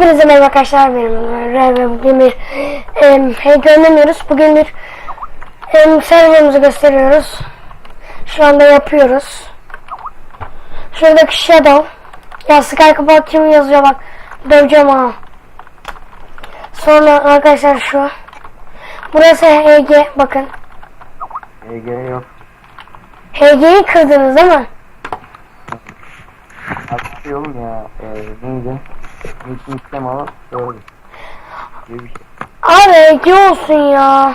Hepinize merhaba arkadaşlar benim ve bugün bir em, heyecanlanıyoruz. Bugün bir em, serverımızı gösteriyoruz. Şu anda yapıyoruz. Şuradaki shadow. Ya Sky kapağı kim yazıyor bak. Döveceğim ha. Sonra arkadaşlar şu. Burası HG bakın. EG yok. HG'yi kırdınız değil mi? Artık şey oğlum ya. E, neydi? Nick Nick'tem alıp doğru. Gibi bir. Abi HG olsun ya.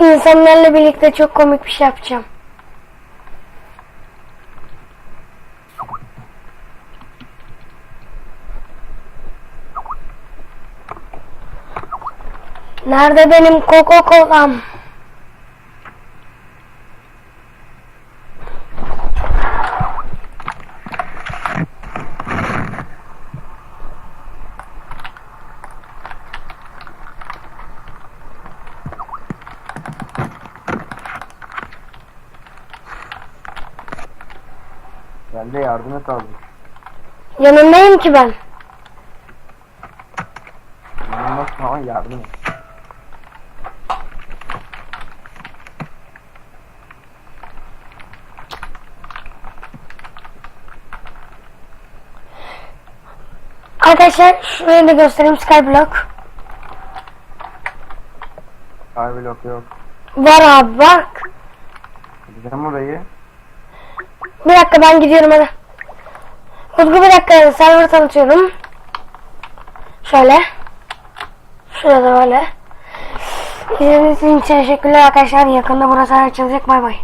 İnsanlarla birlikte çok komik bir şey yapacağım. Nerede benim Coca Ben de yardım et abi. Yanındayım ki ben. İnanmazsın ama yardım et. Arkadaşlar şurayı da göstereyim Skyblock. Skyblock yok. Var abi bak. Gideceğim orayı. Bir dakika ben gidiyorum hadi. Utku bir dakika server tanıtıyorum. Şöyle. Şurada böyle. İzlediğiniz için teşekkürler arkadaşlar. Yakında burası açılacak. Bay bay.